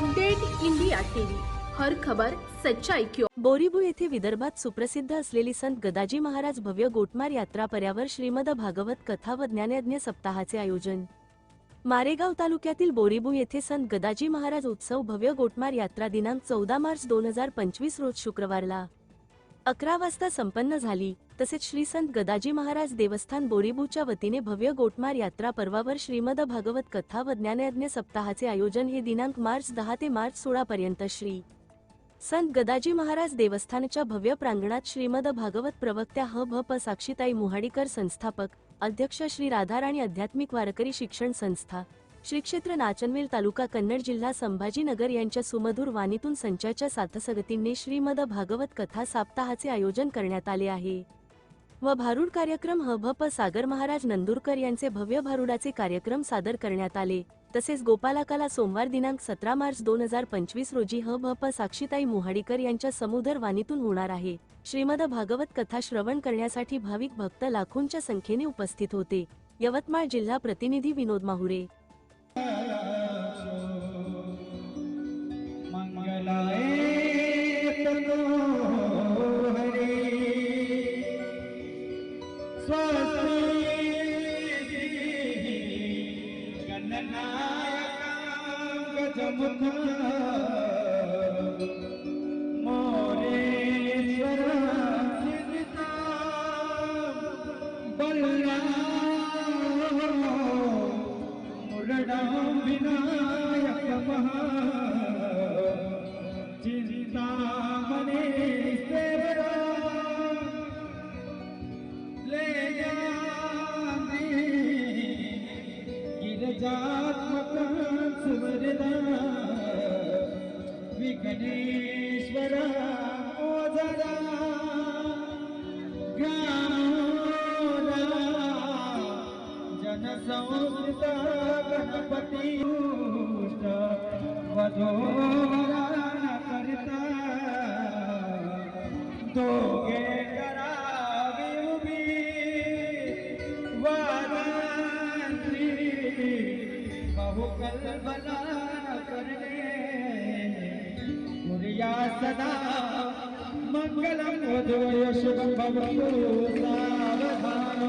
Update India TV. हर खबर सच्चाई क्यों बोरीबू येथे विदर्भात सुप्रसिद्ध असलेली संत गदाजी महाराज भव्य गोटमार यात्रा पर्यावर श्रीमद भागवत कथा व ज्ञानयज्ञ सप्ताहाचे आयोजन. मारेगाव तालुक्यातील बोरीबू येथे संत गदाजी महाराज उत्सव भव्य गोटमार यात्रा दिनांक चौदा मार्च दोन हजार पंचवीस रोज शुक्रवारला. अकरा वाजता संपन्न झाली. तसेच श्री संत गदाजी महाराज देवस्थान बोरीबूच्या वतीने भव्य गोटमार यात्रा पर्वावर श्रीमद भागवत कथा व ज्ञानयज्ञ सप्ताहाचे आयोजन हे दिनांक मार्च दहा ते मार्च सोळा पर्यंत श्री संत गदाजी महाराज देवस्थानच्या भव्य प्रांगणात श्रीमद भागवत प्रवक्त्या ह भ प साक्षीताई मुहाडीकर संस्थापक अध्यक्ष श्री राधाराणी आध्यात्मिक वारकरी शिक्षण संस्था श्री क्षेत्र नाचनवेल तालुका कन्नड जिल्हा संभाजीनगर यांच्या सुमधुर वाणीतून संचाच्या साथसगतीने श्रीमद भागवत कथा सप्ताहाचे आयोजन करण्यात आले आहे. व भारूड कार्यक्रम ह. सागर महाराज नंदुरकर यांचे भव्य भारुडाचे कार्यक्रम सादर करण्यात आले. तसेच गोपालाकाला सोमवार दिनांक सतरा मार्च दोन हजार पंचवीस रोजी ह. साक्षीताई मुहाडीकर यांच्या समुदर वाणीतून होणार आहे. श्रीमद भागवत कथा श्रवण करण्यासाठी भाविक भक्त लाखोंच्या संख्येने उपस्थित होते. यवतमाळ जिल्हा प्रतिनिधी विनोद माहुरे. मंगलाय स्वस्ति गणनायकां गजमुखा जनसंस्कृत गणपती वधोवरा करता दोघे करावी उभी वारांत्री बहुकल्पना करणे पुर्या सदा मंगलम वधूय शुभम भवतु सावधान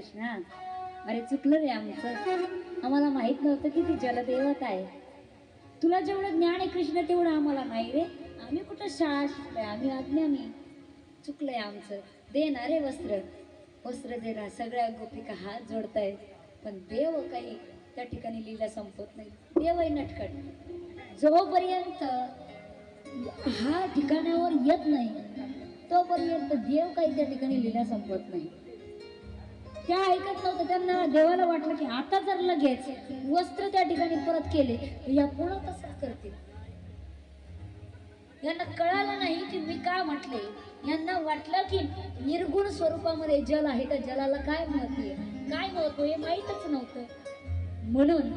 कृष्णा. अरे चुकलं रे आमचं. आम्हाला माहीत नव्हतं की ती जलदेवत आहे. तुला जेवढं ज्ञान आहे कृष्ण तेवढं आम्हाला नाही रे आम्ही कुठं शाळा शिकलोय? आम्ही अज्ञानी चुकलंय आमचं. दे ना रे वस्त्र. वस्त्र दे ना. सगळ्या गोपिका हात जोडतायत. पण देव काही त्या ठिकाणी लीला संपत नाही. देवही नटखट. जोपर्यंत हा ठिकाणावर येत नाही तोपर्यंत देव काही त्या ठिकाणी लिहिला संपत नाही. त्या ऐकत नव्हतं. त्यांना देवाला वाटलं की आता जर लगेच वस्त्र त्या ठिकाणी परत केले तर या पुढं तसंच करतील? यांना कळालं नाही की मी का म्हटले. यांना वाटलं की निर्गुण स्वरूपामध्ये जल आहे. त्या जलाला काय महत्त्व काय महत्त्व हे माहीतच नव्हतं. म्हणून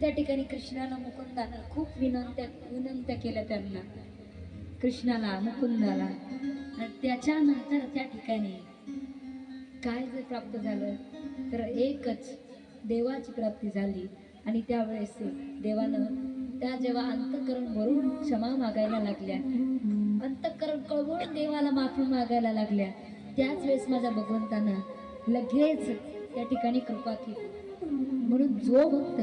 त्या ठिकाणी कृष्णानं मुकुंदानं खूप विनंत्या विनंत्या केल्या त्यांना. कृष्णाला मुकुंदाला. आणि त्याच्यानंतर त्या ठिकाणी काय जर प्राप्त झालं तर एकच देवाची प्राप्ती झाली. आणि त्यावेळेस देवानं त्या जेव्हा अंतकरण भरून क्षमा मागायला लागल्या अंतकरण कळवळून देवाला माफी मागायला लागल्या त्याच वेळेस माझ्या भगवंतानं लगेच त्या ठिकाणी कृपा केली. म्हणून जो भक्त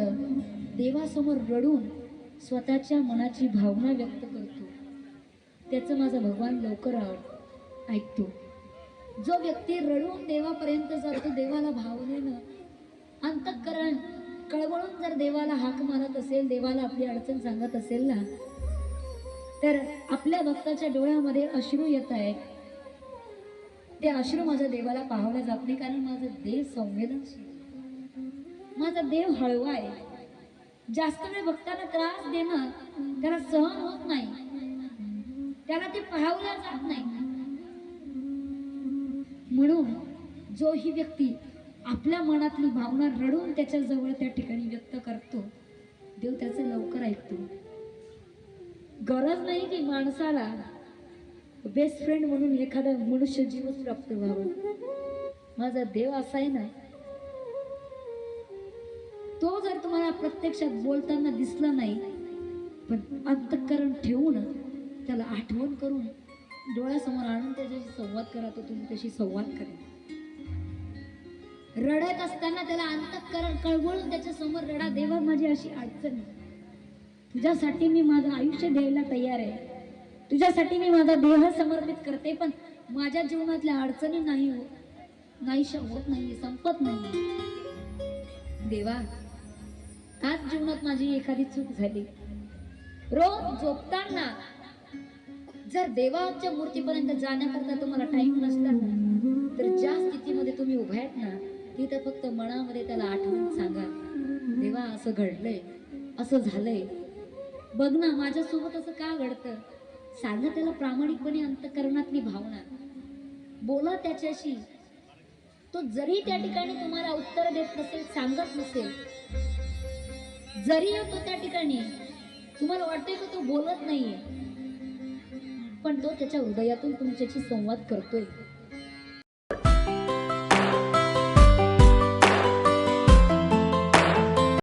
देवासमोर रडून स्वतःच्या मनाची भावना व्यक्त करतो त्याचं माझा भगवान लवकर आव ऐकतो. जो व्यक्ती रडून देवापर्यंत जातो देवाला भावनेनं अंतःकरण कळवळून जर देवाला हाक मारत असेल देवाला आपली अडचण सांगत असेल ना तर आपल्या भक्ताच्या डोळ्यामध्ये अश्रू येत आहेत. ते अश्रू माझ्या देवाला पाहवले जात नाही कारण माझा देव संवेदनशील माझा देव हळवा आहे. जास्त वेळ भक्ताला त्रास देणं त्याला सहन होत नाही. त्याला ते पाहावलं जात नाही. म्हणून जो ही व्यक्ती आपल्या मनातली भावना रडून त्याच्याजवळ त्या ठिकाणी व्यक्त करतो देव त्याचं लवकर ऐकतो. गरज नाही की माणसाला बेस्ट फ्रेंड म्हणून एखादा मनुष्य जीवच प्राप्त व्हावं. माझा देव असा आहे ना तो जर तुम्हाला प्रत्यक्षात बोलताना दिसला नाही पण अंतकरण ठेवून त्याला आठवण करून डोळ्यासमोर आणून त्याच्याशी संवाद करा तो तुम्ही त्याशी संवाद करा. रडत असताना त्याला अंतःकरण कळवळून त्याच्यासमोर रडा देवा माझी अशी अडचण तुझ्यासाठी मी माझं आयुष्य द्यायला तयार आहे. तुझ्यासाठी मी माझा देह समर्पित करते पण माझ्या जीवनातल्या अडचणी नाही हो नाहीशा होत नाही संपत नाही देवा आज जीवनात माझी एखादी चूक झाली. रोज झोपताना जर देवाच्या मूर्तीपर्यंत जाण्याकरता तुम्हाला टाइम नसला ना तर ज्या स्थितीमध्ये तुम्ही उभ्या आहेत ना तिथं फक्त मनामध्ये त्याला आठवण सांगा. देवा असं घडलंय असं झालंय. बघ ना माझ्यासोबत असं का घडतं? सांगा त्याला प्रामाणिकपणे अंतकरणातली भावना. बोला त्याच्याशी. तो जरी त्या ठिकाणी तुम्हाला उत्तर देत नसेल सांगत नसेल जरी तो त्या ठिकाणी तुम्हाला वाटतंय की तो बोलत नाहीये? पण तो त्याच्या हृदयातून तुमच्याशी संवाद करतोय.